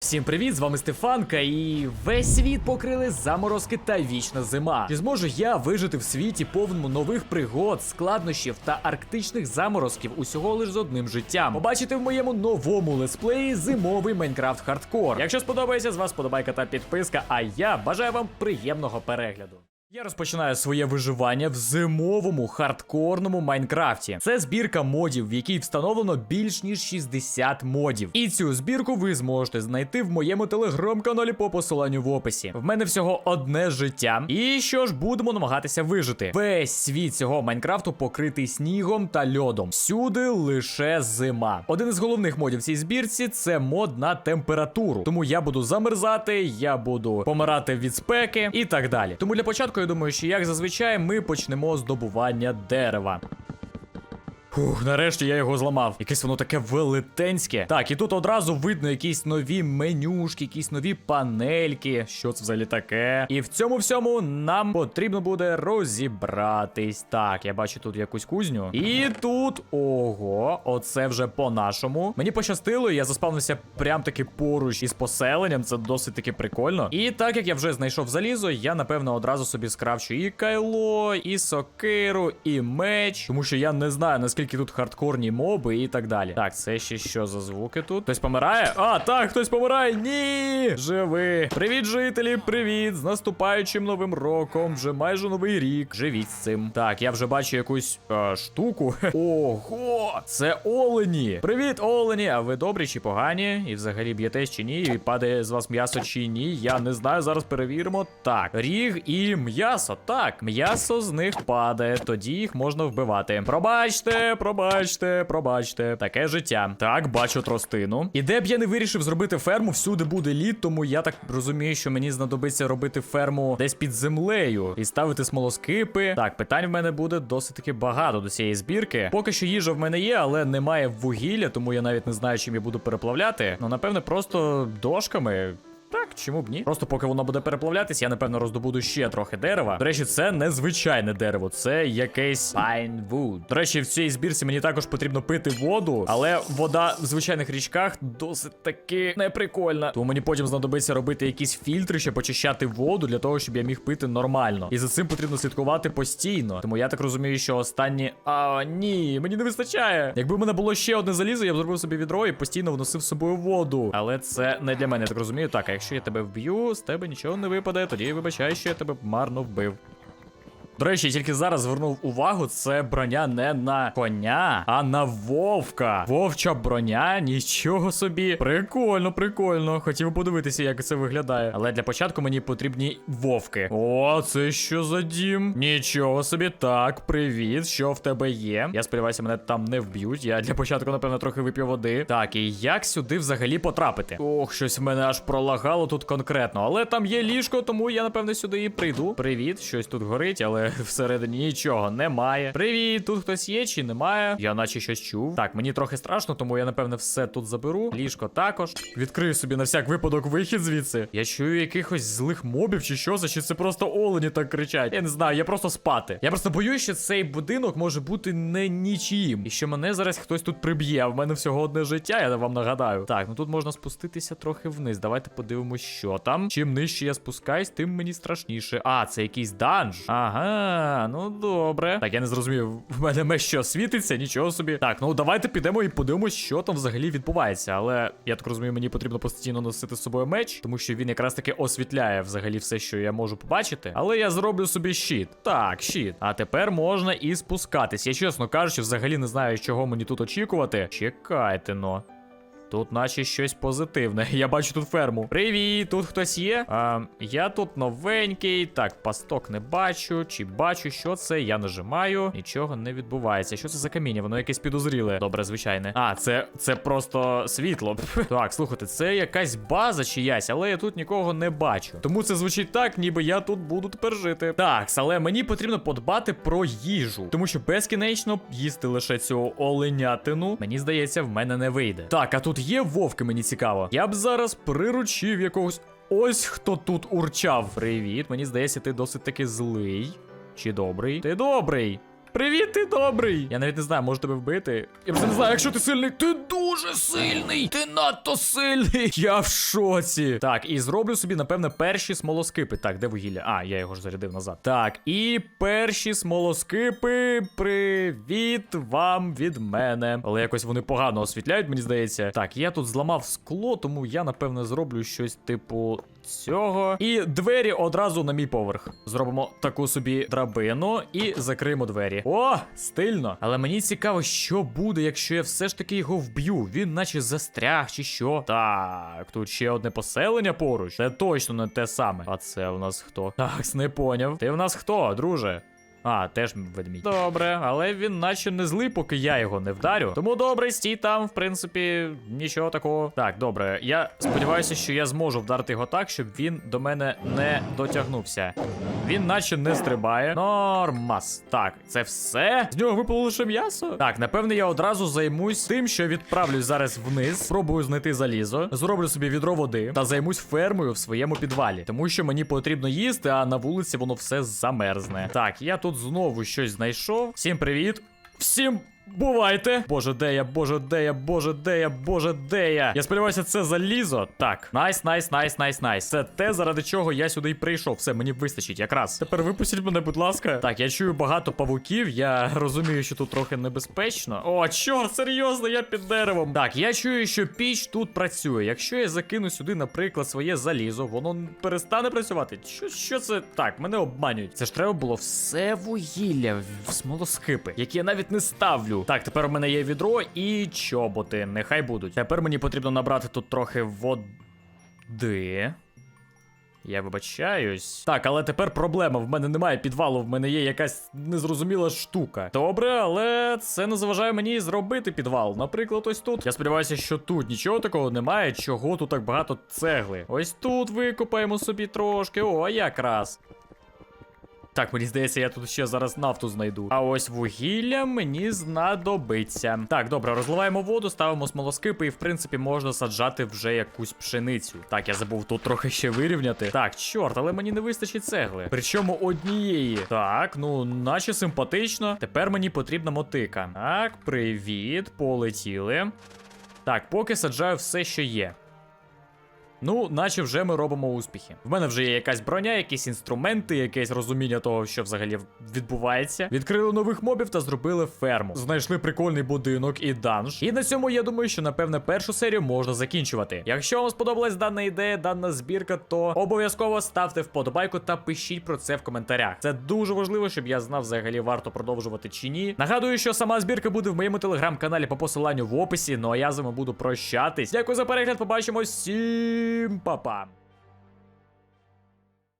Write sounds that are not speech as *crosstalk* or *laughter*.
Всім привіт, з вами Стефанка, і весь світ покрили заморозки та вічна зима. Чи зможу я вижити в світі повному нових пригод, складнощів та арктичних заморозків усього лиш з одним життям? Побачите в моєму новому летсплеї зимовий Майнкрафт Хардкор. Якщо сподобається, з вас подобайка та підписка. А я бажаю вам приємного перегляду. Я розпочинаю своє виживання в зимовому хардкорному Майнкрафті. Це збірка модів, в якій встановлено більш ніж 60 модів. І цю збірку ви зможете знайти в моєму телеграм-каналі по посиланню в описі. В мене всього одне життя. І що ж будемо намагатися вижити? Весь світ цього Майнкрафту покритий снігом та льодом. Всюди лише зима. Один із головних модів в цій збірці це мод на температуру. Тому я буду замерзати, я буду помирати від спеки і так далі. Тому для початку я думаю, що як зазвичай ми почнемо з добування дерева. Фух, нарешті я його зламав. Якесь воно таке велетенське. Так, і тут одразу видно якісь нові менюшки, якісь нові панельки. Що це взагалі таке? І в цьому всьому нам потрібно буде розібратись. Так, я бачу тут якусь кузню. І тут. Ого, оце вже по-нашому. Мені пощастило, я заспавнився прям таки поруч із поселенням. Це досить таки прикольно. І так як я вже знайшов залізо, я напевно одразу собі скрафчу і кайло, і сокиру, і меч. Тому що я не знаю, наскільки тут хардкорні моби і так далі. Так, це ще що за звуки тут? Хтось помирає? А, так, хтось помирає. Ні! Живи. Привіт, жителі, привіт! З наступаючим новим роком. Вже майже новий рік. Живіть з цим. Так, я вже бачу якусь е, штуку. *laughs* Ого! Це олені! Привіт, олені! А ви добрі чи погані? І взагалі б'єтесь чи ні? І падає з вас м'ясо чи ні? Я не знаю. Зараз перевіримо. Так, ріг і м'ясо. Так, м'ясо з них падає, тоді їх можна вбивати. Пробачте, пробачте, пробачте. Таке життя. Так, бачу тростину. І де б я не вирішив зробити ферму, всюди буде лід, тому я так розумію, що мені знадобиться робити ферму десь під землею і ставити смолоскипи. Так, питань в мене буде досить таки багато до цієї збірки. Поки що їжа в мене є, але немає вугілля, тому я навіть не знаю, чим я буду переплавляти. Ну, напевне, просто дошками. Чому б ні? Просто поки воно буде переплавлятись, я напевно роздобуду ще трохи дерева. До речі, це не звичайне дерево, це якесь pine wood. До речі, в цій збірці мені також потрібно пити воду, але вода в звичайних річках досить таки неприкольна. Тому мені потім знадобиться робити якісь фільтри, щоб очищати воду для того, щоб я міг пити нормально. І за цим потрібно слідкувати постійно. Тому я так розумію, що останні. А ні, мені не вистачає. Якби в мене було ще одне залізо, я б зробив собі відро і постійно вносив з собою воду. Але це не для мене, я так розумію. Так, а якщо я тебе вб'ю, з тебе нічого не випаде, тоді вибачай, що я тебе марно вбив. До речі, я тільки зараз звернув увагу, це броня не на коня, а на вовка. Вовча броня, нічого собі. Прикольно, прикольно. Хотів подивитися, як це виглядає. Але для початку мені потрібні вовки. О, це що за дім? Нічого собі. Так, привіт. Що в тебе є? Я сподіваюся, мене там не вб'ють. Я для початку, напевно, трохи вип'ю води. Так, і як сюди взагалі потрапити? Ох, щось мене аж пролагало тут конкретно. Але там є ліжко, тому я, напевно, сюди і прийду. Привіт, щось тут горить, але *laughs* всередині нічого немає. Привіт, тут хтось є чи немає? Я наче щось чув. Так, мені трохи страшно, тому я напевне все тут заберу. Ліжко також. Відкрию собі на всяк випадок вихід звідси. Я чую якихось злих мобів чи що за чи це просто олені так кричать. Я не знаю, я просто спати. Я просто боюсь, що цей будинок може бути не нічим. І що мене зараз хтось тут приб'є. А в мене всього одне життя, я вам нагадаю. Так, ну тут можна спуститися трохи вниз. Давайте подивимось, що там. Чим нижче я спускаюсь, тим мені страшніше. А, це якийсь данж. Ага, ну добре. Так, я не зрозумів. В мене меч що світиться, нічого собі. Так, ну давайте підемо і подивимось, що там взагалі відбувається. Але я так розумію, мені потрібно постійно носити з собою меч, тому що він якраз таки освітляє взагалі все, що я можу побачити. Але я зроблю собі щит. Так, щит. А тепер можна і спускатись. Я чесно кажучи, взагалі не знаю, чого мені тут очікувати. Чекайте но. Тут наче щось позитивне. *laughs* Я бачу тут ферму. Привіт, тут хтось є? А, я тут новенький. Так, пасток не бачу. Чи бачу, що це? Я нажимаю. Нічого не відбувається. Що це за каміння? Воно якесь підозріле. Добре, звичайне. А, це це просто світло. *laughs* Так, слухайте, це якась база чиясь, але я тут нікого не бачу. Тому це звучить так, ніби я тут буду тепер жити. Так, але мені потрібно подбати про їжу. Тому що безкінечно їсти лише цю оленятину, мені здається, в мене не вийде. Так, а тут є вовки, мені цікаво. Я б зараз приручив якогось. Ось хто тут урчав. Привіт, мені здається, ти досить таки злий. Чи добрий? Ти добрий. Привіт, ти добрий. Я навіть не знаю, можу тебе вбити. Я вже не знаю, якщо ти сильний. Ти дуже сильний. Ти надто сильний. *laughs* Я в шоці. Так, і зроблю собі, напевне, перші смолоскипи. Так, де вугілля? А, я його ж зарядив назад. Так, і перші смолоскипи. Привіт вам від мене. Але якось вони погано освітляють, мені здається. Так, я тут зламав скло, тому я напевне зроблю щось типу цього. І двері одразу на мій поверх. Зробимо таку собі драбину і закриємо двері. О, стильно. Але мені цікаво, що буде, якщо я все ж таки його вб'ю. Він наче застряг чи що. Так, тут ще одне поселення поруч. Це точно не те саме. А це в нас хто? Так, не поняв. Ти в нас хто, друже? А, теж ведмідь. Добре, але він наче не злий, поки я його не вдарю. Тому добре, стій там, в принципі, нічого такого. Так, добре. Я сподіваюся, що я зможу вдарити його так, щоб він до мене не дотягнувся. Він наче не стрибає. Нормас. Так, це все? З нього випало лише м'ясо? Так, напевне, я одразу займусь тим, що відправлюсь зараз вниз, спробую знайти залізо, зроблю собі відро води та займусь фермою в своєму підвалі. Тому що мені потрібно їсти, а на вулиці воно все замерзне. Так, я тут знову щось знайшов. Всім привіт. Всім. Бувайте! Боже, де я, боже, де я, боже, де я, боже, де я. Я сподіваюся, це залізо. Так, найс, найс, найс, найс, найс. Це те, заради чого я сюди й прийшов. Все, мені вистачить якраз. Тепер випустіть мене, будь ласка. Так, я чую багато павуків. Я розумію, що тут трохи небезпечно. О, чорт, серйозно, я під деревом. Так, я чую, що піч тут працює. Якщо я закину сюди, наприклад, своє залізо, воно перестане працювати. Що, що це так? Мене обманюють. Це ж треба було все вугілля в смолоскипи, які я навіть не ставлю. Так, тепер у мене є відро і чоботи. Нехай будуть. Тепер мені потрібно набрати тут трохи води. Я вибачаюсь. Так, але тепер проблема. В мене немає підвалу, в мене є якась незрозуміла штука. Добре, але це не заважає мені зробити підвал. Наприклад, ось тут. Я сподіваюся, що тут нічого такого немає, чого тут так багато цегли. Ось тут викопаємо собі трошки. О, якраз. Так, мені здається, я тут ще зараз нафту знайду. А ось вугілля мені знадобиться. Так, добре, розливаємо воду, ставимо смолоскипи, і в принципі можна саджати вже якусь пшеницю. Так, я забув тут трохи ще вирівняти. Так, чорт, але мені не вистачить цегли. Причому однієї. Так, ну, наче симпатично. Тепер мені потрібна мотика. Так, привіт, полетіли. Так, поки саджаю все, що є. Ну, наче вже ми робимо успіхи. В мене вже є якась броня, якісь інструменти, якесь розуміння того, що взагалі відбувається. Відкрили нових мобів та зробили ферму. Знайшли прикольний будинок і данж. І на цьому я думаю, що напевне першу серію можна закінчувати. Якщо вам сподобалась дана ідея, дана збірка, то обов'язково ставте вподобайку та пишіть про це в коментарях. Це дуже важливо, щоб я знав взагалі варто продовжувати чи ні. Нагадую, що сама збірка буде в моєму телеграм-каналі по посиланню в описі. Ну а я з вами буду прощатись. Дякую за перегляд. Побачимось всім па-па!